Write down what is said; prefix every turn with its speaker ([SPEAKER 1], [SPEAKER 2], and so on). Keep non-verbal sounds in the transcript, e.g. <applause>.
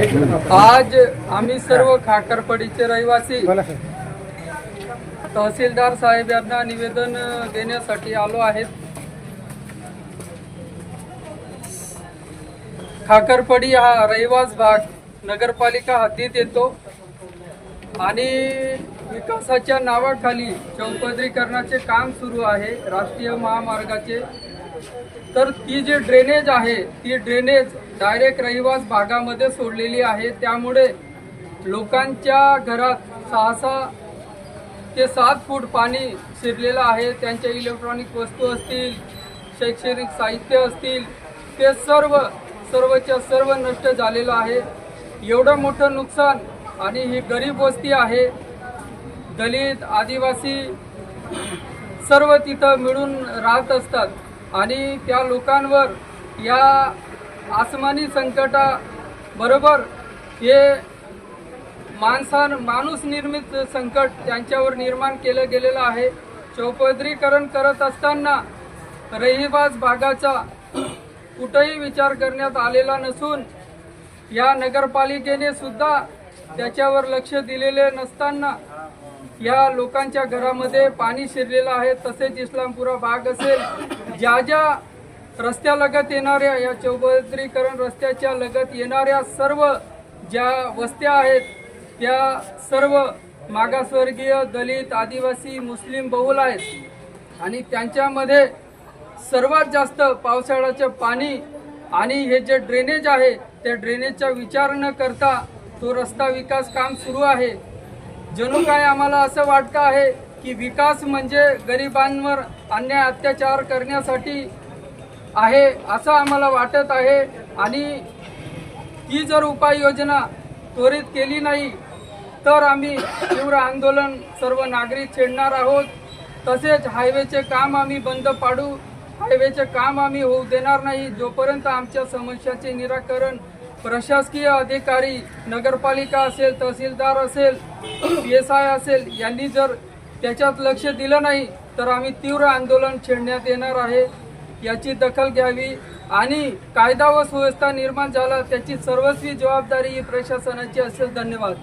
[SPEAKER 1] आज आम्ही सर्व खाकरपडीचे रहिवासी तहसीलदार साहेब यांना निवेदन देण्यासाठी आलो आहेत. खाकरपडी हा रहिवास भाग नगरपालिका हद्दीत येतो आणि विकासाच्या नावाखाली चौपदरीकरणाचे काम सुरू आहे. राष्ट्रीय महामार्गाचे तर ती जी ड्रेनेज आहे ती ड्रेनेज डायरेक्ट रहिवास भागामध्ये सोडलेली आहे. त्यामुळे लोकांच्या घरात सहा सहा ते सात फूट पाणी शिरलेलं आहे. त्यांच्या इलेक्ट्रॉनिक वस्तू असतील शैक्षणिक साहित्य असतील ते सर्व सर्वच्या सर्व नष्ट झालेलं आहे. एवढं मोठं नुकसान आणि ही गरीब वस्ती आहे. दलित आदिवासी सर्व तिथं मिळून राहत असतात. आणि त्या लोकांवर या आसमानी संकटाबरोबर हे माणसान माणूस निर्मित संकट त्यांच्यावर निर्माण केलं गेलेलं आहे. चौपदरीकरण करत असताना रहिवास भागाचा कुठंही विचार करण्यात आलेला नसून या नगरपालिकेने सुद्धा त्याच्यावर लक्ष दिलेले नसताना या लोकांच्या घरामध्ये पाणी शिरलेलं आहे. तसेच इस्लामपुरा भाग असेल ज्या ज्या रस्त्यालगत येणाऱ्या या चौपदरीकरण रस्त्याच्या लगत येणाऱ्या सर्व ज्या वस्त्या आहेत त्या सर्व मागासवर्गीय दलित आदिवासी मुस्लिम बहुल आहेत आणि त्यांच्यामध्ये सर्वात जास्त पावसाळ्याचं पाणी आणि हे जे ड्रेनेज आहे त्या ड्रेनेजचा विचार न करता तो रस्ता विकास काम सुरू आहे. जणू काय आम्हाला असं वाटतं आहे की विकास म्हणजे गरिबांवर अन्याय अत्याचार करण्यासाठी आहे असं आम्हाला वाटत आहे. आणि ही जर उपाययोजना त्वरित केली नाही तर आम्ही तीव्र आंदोलन सर्व नागरिक छेडणार आहोत. तसेच हायवेचे काम आम्ही बंद पाडू. हायवेचे काम आम्ही होऊ देणार नाही. जोपर्यंत आमच्या समस्याचे निराकरण प्रशासकीय अधिकारी नगरपालिका असेल तहसीलदार असेल <clears throat> पी एस आय असेल यांनी जर त्याच्यात लक्ष दिलं नाही तर आम्ही तीव्र आंदोलन छेडण्यात येणार आहे. याची दखल घ्यावी आणि कायदा व सुव्यवस्था निर्माण झाला त्याची सर्वस्वी जबाबदारी ही प्रशासनाची असेल. धन्यवाद.